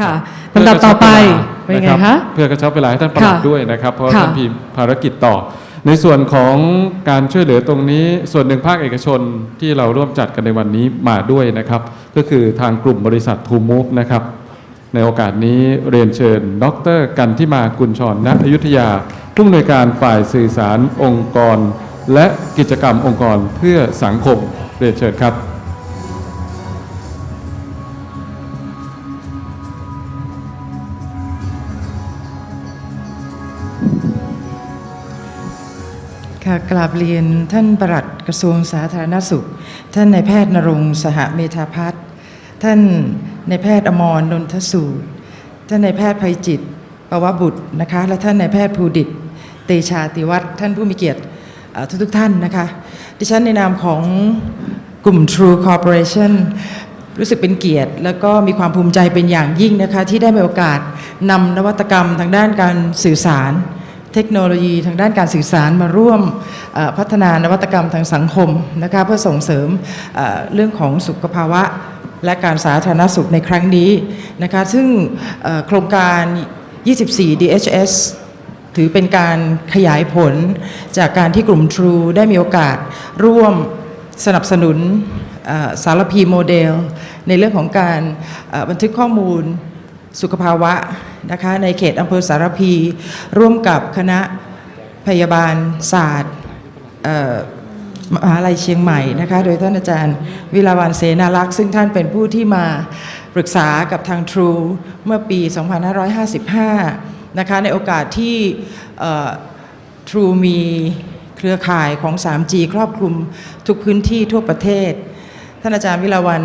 ค่ะเพื่ลำดับต่อไปเป็นไงกระชับวลาคะรับเพื่อกระชับเวลาให้ท่านประหลัดค่ะด้วยนะครับ เพราะค่ะท่านมีภารกิจต่อ ในส่วนของการช่วยเหลือตรงนี้ ส่วนหนึ่งภาคเอกชนที่เราร่วมจัดกันในวันนี้มาด้วยนะครับ ก็คือทางกลุ่มบริษัททูมูฟนะครับ ในโอกาสนี้เรียนเชิญ ดร กันทิมากุลชรณอยุธยาผู้อำนวยการฝ่ายสื่อสารองค์กร และกิจกรรมองค์กรเพื่อสังคมเรียนเชิญครับ ค่ะกราบเรียนท่านปลัดกระทรวงสาธารณสุข ท่านนายแพทย์นรงสหเมธาพัฒน์ท่านนายแพทย์อมรนนทสูตร ท่านนายแพทย์ภัยจิตปวบุตรนะคะและท่านนายแพทย์ภูดิตเตชาติวัฒน์ท่านผู้มีเกียรติทุกทุกท่านนะคะดิฉันในนามของกลุ่ม True Corporation รู้สึกเป็นเกียรติ แล้วก็มีความภูมิใจเป็นอย่างยิ่งนะคะที่ได้มีโอกาสนำนวัตกรรมทางด้านการสื่อสาร เทคโนโลยีทางด้านการสื่อสารมาร่วมพัฒนานวัตกรรมทางสังคมนะคะเพื่อส่งเสริมเรื่องของสุขภาวะ และการสาธารณสุขในครั้งนี้นะคะซึ่งโครงการ 24 DHS ถือเป็นการขยายผลจากการที่กลุ่ม True ได้มีโอกาสร่วมสนับสนุนสารพีโมเดล ในเรื่องของการบันทึกข้อมูล สุขภาวะนะคะในเขตอำเภอสารพี ร่วมกับคณะพยาบาลศาสตร์มหาลัยเชียงใหม่นะคะโดยท่านอาจารย์วิลาวันเสนาลักษณ์ซึ่งท่านเป็นผู้ที่มาปรึกษากับทาง True เมื่อปี 2555 นะคะในโอกาสที่เอ่อ True มีเครือข่ายของ 3G ครอบคลุมทุกพื้นที่ทั่วประเทศ ท่านอาจารย์วิลาวัน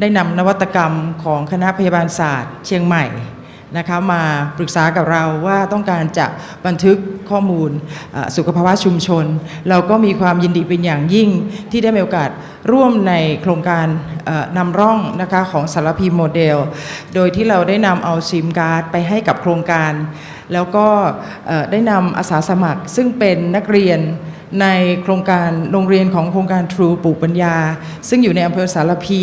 ได้นำนวัตกรรมของคณะพยาบาลศาสตร์ เชียงใหม่นะคะมาปรึกษากับเราว่าต้องการจะบันทึกข้อมูลสุขภาวะชุมชน เราก็มีความยินดีเป็นอย่างยิ่งที่ได้มีโอกาสร่วมในโครงการนำร่องนะคะของสารพีโมเดล โดยที่เราได้นำเอาซิมการ์ดไปให้กับโครงการ แล้วก็ได้นำอาสาสมัครซึ่งเป็นนักเรียน ในโครงการโรงเรียนของโครงการ True ปลูกปัญญา ซึ่งอยู่ในอำเภอสารพี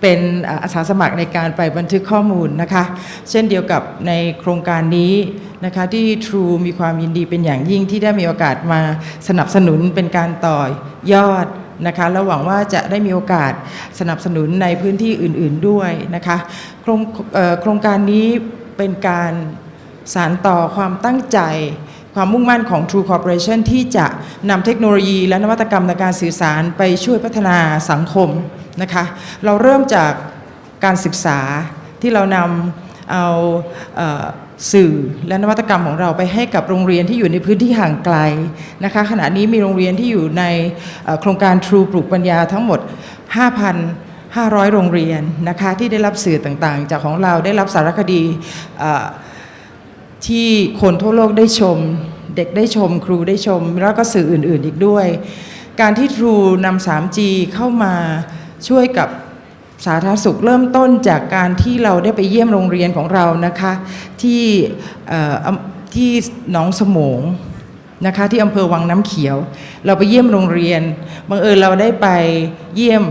เป็นอาสาสมัครในการไปบันทึกข้อมูลนะคะ เช่นเดียวกับในโครงการนี้นะคะที่ True มีความยินดีเป็นอย่างยิ่งที่ได้มีโอกาสมาสนับสนุนเป็นการต่อยอดนะคะแล้วหวังว่าจะได้มีโอกาสสนับสนุนในพื้นที่อื่น ๆด้วยนะคะโครงโครงการนี้เป็นการสารต่อความตั้งใจ ความมุ่งมั่นของ True Corporation ที่จะนำเทคโนโลยีและนวัตกรรมในการสื่อสารไปช่วยพัฒนาสังคมนะคะเราเริ่มจากการศึกษาที่เรานำเอาเอ่อสื่อและนวัตกรรมของเราไปให้กับโรงเรียนที่อยู่ในพื้นที่ห่างไกลนะคะขณะนี้มีโรงเรียนที่อยู่ในโครงการ True ปลูกปัญญาทั้งหมด5,500 โรงเรียนนะคะที่ได้รับสื่อต่างๆ จากของเราได้รับสารคดีอ ที่คนทั่วโลกได้ชม เด็กได้ชม ครูได้ชม แล้วก็สื่ออื่นๆอีกด้วย การที่ True นำ 3G เข้ามาช่วยกับสาธารณสุขเริ่มต้นจากการที่เราได้ไปเยี่ยมโรงเรียนของเรานะคะ ที่ที่หนองสมงนะคะที่อำเภอวังน้ำเขียว เราไปเยี่ยมโรงเรียนบังเอิญเราได้ไปเยี่ยม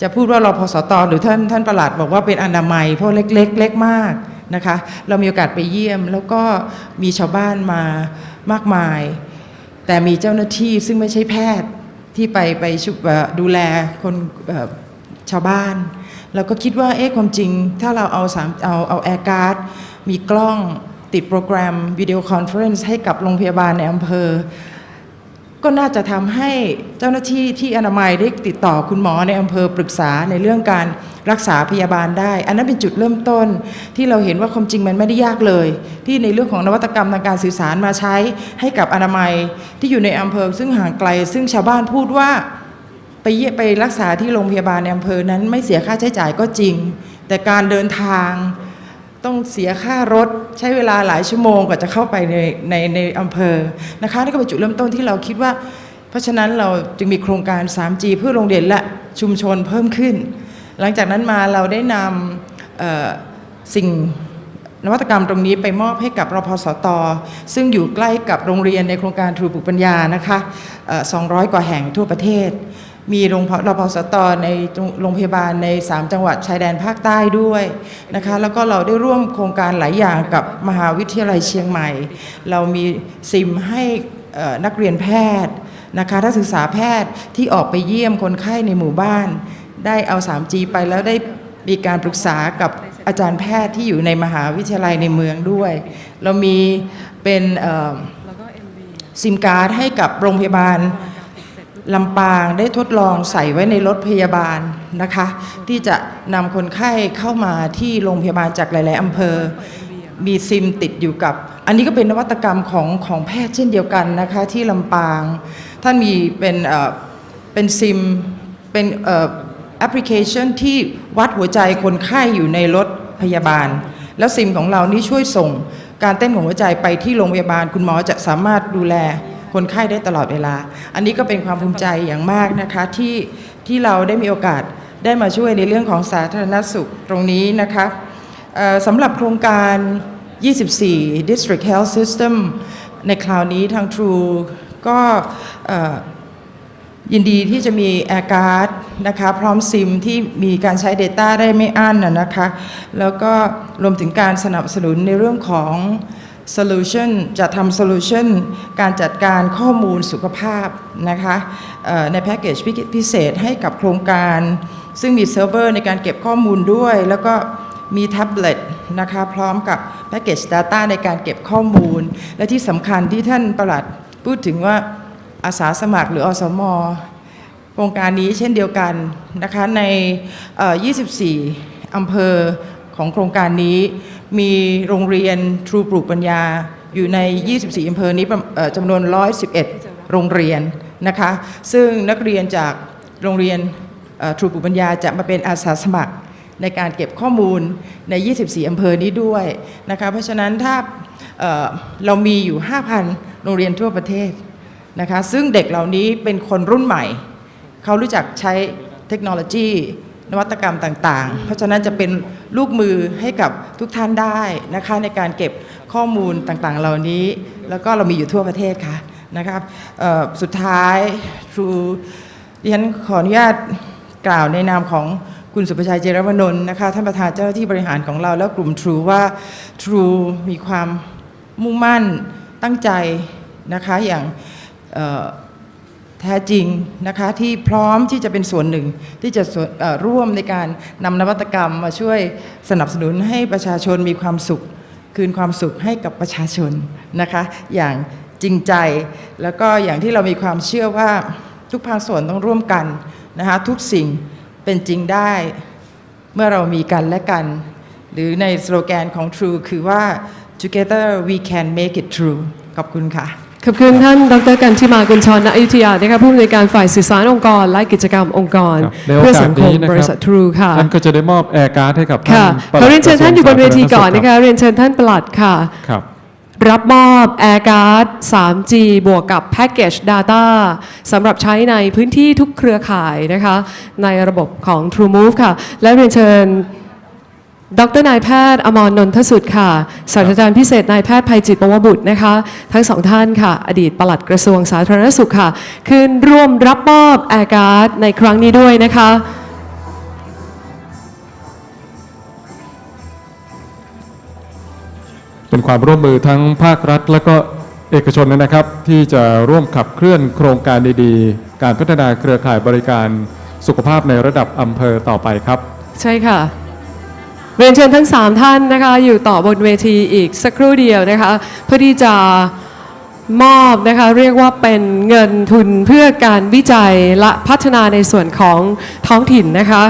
จะพูดว่ารอพอสตอหรือท่านท่านประหลัดบอกว่าเป็นอนามัยเพราะเล็กๆเล็กมาก นะคะ เรามีโอกาสไปเยี่ยมแล้วก็มีชาวบ้านมามากมาย แต่มีเจ้าหน้าที่ซึ่งไม่ใช่แพทย์ที่ไปไปชุบดูแลคนชาวบ้านเราก็คิดว่าเอ๊ะความจริง ถ้าเราเอาสามเอาเอาแอร์การ์ดมีกล้องติดโปรแกรมวิดีโอคอนเฟอเรนซ์ให้กับโรงพยาบาลในอำเภอ ก็น่าจะทำให้เจ้าหน้าที่ที่อนามัยได้ติดต่อคุณหมอในอำเภอปรึกษาในเรื่องการ รักษาพยาบาลได้ อันนั้นเป็นจุดเริ่มต้น ที่เราเห็นว่าความจริงมันไม่ได้ยากเลย ที่ในเรื่องของนวัตกรรมทางการสื่อสารมาใช้ให้กับอนามัยที่อยู่ในอำเภอ ซึ่งห่างไกล ซึ่งชาวบ้านพูดว่าไปเยี่ยไปรักษาที่โรงพยาบาลในอำเภอนั้นไม่เสียค่าใช้จ่ายก็จริง แต่การเดินทางต้องเสียค่ารถใช้เวลาหลายชั่วโมงกว่าจะเข้าไปในในในอำเภอนะคะนี่ก็เป็นจุดเริ่มต้นที่เราคิดว่า เพราะฉะนั้นเราจึงมีโครงการ 3G เพื่อโรงเรียนและชุมชนเพิ่มขึ้น หลังจากนั้นมาเราได้นำสิ่งนวัตกรรมตรงนี้ไปมอบให้กับรพสต ซึ่งอยู่ใกล้กับโรงเรียนในโครงการทรูปลูกปัญญานะคะ200 กว่าแห่งทั่วประเทศ มีโรงพรพสต ในโรงพยาบาลใน 3 จังหวัดชายแดนภาคใต้ด้วยนะคะ แล้วก็เราได้ร่วมโครงการหลายอย่างกับมหาวิทยาลัยเชียงใหม่ เรามีซิมให้นักเรียนแพทย์นะคะนักศึกษาแพทย์ที่ออกไปเยี่ยมคนไข้ในหมู่บ้าน ได้เอา 3G ไปแล้วได้มีการปรึกษากับอาจารย์แพทย์ที่อยู่ในมหาวิทยาลัยในเมืองด้วย เรามีเป็นซิมการ์ดให้กับโรงพยาบาลลำปางได้ทดลองใส่ไว้ในรถพยาบาลนะคะ ที่จะนำคนไข้เข้ามาที่โรงพยาบาลจากหลาย ๆอำเภอ มีซิมติดอยู่กับ อันนี้ก็เป็นนวัตกรรมของของแพทย์เช่นเดียวกันนะคะที่ลำปาง ท่านมีเป็นเป็นซิมเป็นเแอปพลิเคชันที่วัดหัวใจคนไข้อยู่ในรถพยาบาล แล้วซิมของเรานี่ช่วยส่ง การเต้นของหัวใจไปที่โรงพยาบาล คุณหมอจะสามารถดูแลคนไข้ได้ตลอดเวลา อันนี้ก็เป็นความภูมิใจอย่างมากนะคะที่ที่เราได้มีโอกาสได้มาช่วยในเรื่องของสาธารณสุขตรงนี้นะคะสำหรับโครงการ 24 District Health System ในคราวนี้ทาง True ก็ ยินดีที่จะมี Air Card นะคะพร้อมซิมที่มีการใช้ Data ได้ไม่อั้นนะนะคะแล้วก็รวมถึงการสนับสนุนในเรื่องของ Solution จะทำ Solution การจัดการข้อมูลสุขภาพนะคะในแพ็กเกจพิเศษให้กับโครงการ ซึ่งมีเซิร์ฟเวอร์ในการเก็บข้อมูลด้วย แล้วก็มีแท็บเล็ตนะคะพร้อมกับแพ็กเกจ Data ในการเก็บข้อมูล และที่สำคัญที่ท่านประหลัดพูดถึงว่า อาสาสมัครหรืออสมโครงการนี้เช่นเดียวกันนะคะใน 24 อำเภอของโครงการนี้มีโรงเรียนทรูปลูกปัญญาอยู่ใน 24 อำเภอนี้จำนวน 111 โรงเรียนนะคะซึ่งนักเรียนจากโรงเรียนทรูปลูกปัญญาจะมาเป็นอาสาสมัครในการเก็บข้อมูลใน 24 อำเภอนี้ด้วยนะคะเพราะฉะนั้นถ้าเเรามีอยู่ 5,000 โรงเรียนทั่วประเทศ นะคะซึ่งเด็กเหล่านี้เป็นคนรุ่นใหม่ เขารู้จักใช้เทคโนโลยี นวัตกรรมต่างๆ เพราะฉะนั้นจะเป็นลูกมือให้กับทุกท่านได้นะคะในการเก็บข้อมูลต่างๆ เหล่านี้ แล้วก็เรามีอยู่ทั่วประเทศค่ะนะครับเอ่อสุดท้ายครูดิฉันขออนุญาตกล่าวในนามของคุณสุประชัยเจรวนนท์นะคะท่านประธานเจ้าหน้าที่บริหารของเราแล้วกลุ่ม True ว่า True มีความมุ่งมั่นตั้งใจนะคะอย่างเอ่อ แท้จริงนะคะที่พร้อมที่จะเป็นส่วนหนึ่งที่จะร่วมในการนำนวัตกรรมมาช่วยสนับสนุนให้ประชาชนมีความสุข คืนความสุขให้กับประชาชนนะคะ อย่างจริงใจแล้วก็อย่างที่เรามีความเชื่อว่าทุกภาคส่วนต้องร่วมกันนะคะทุกสิ่งเป็นจริงได้เมื่อเรามีกันและกัน หรือในสโลแกนของ True คือว่า together we can make it true ขอบคุณค่ะ ขอบคุณท่านดรกันทิมากุลชรณอยุธยานะคะผู้อำนวยการฝ่ายสื่อสารองค์กร และกิจกรรมองค์กรครับในโอเพื่อกาสัสงคมนี้นะบคริรับษัททรูค่ะท่านก็จะได้มอบแอร์การ์ดให้กับท่าค่ะนปขลัอดเรียนเชิญท่านอยู่บนเวทีก่อนกรทรวงนะคะเรียนเชิญท่านปลัดค่ะครับรับมอบแอร์การ์ด 3G บวกกับแพ็กเกจ Data สำหรับใช้ในพื้นที่ทุกเครือข่ายนะคะในระบบของ TrueMove ค่ะ และเรียนเชิญ ดรนายแพทย์อมรนนทสุดค่ะศาสตราจารย์พิเศษนายแพทย์ภัยจิตปวบุตรนะคะ ทั้งสองท่านค่ะ อดีตปลัดกระทรวงสาธารณสุขค่ะคืนร่วมรับมอบแอร์การ์ดในครั้งนี้ด้วยนะคะเป็นความร่วมมือทั้งภาครัฐ และก็เอกชนนะครับ ที่จะร่วมขับเคลื่อนโครงการดีๆ การพัฒนาเครือข่ายบริการสุขภาพในระดับอำเภอต่อไปครับ ใช่ค่ะ เรียนเชิญทั้ง 3 ท่านนะคะอยู่ต่อบนเวทีอีกสักครู่เดียวนะคะเพื่อที่จะมอบนะคะเรียกว่าเป็นเงินทุนเพื่อการวิจัยและพัฒนาในส่วนของท้องถิ่นนะคะ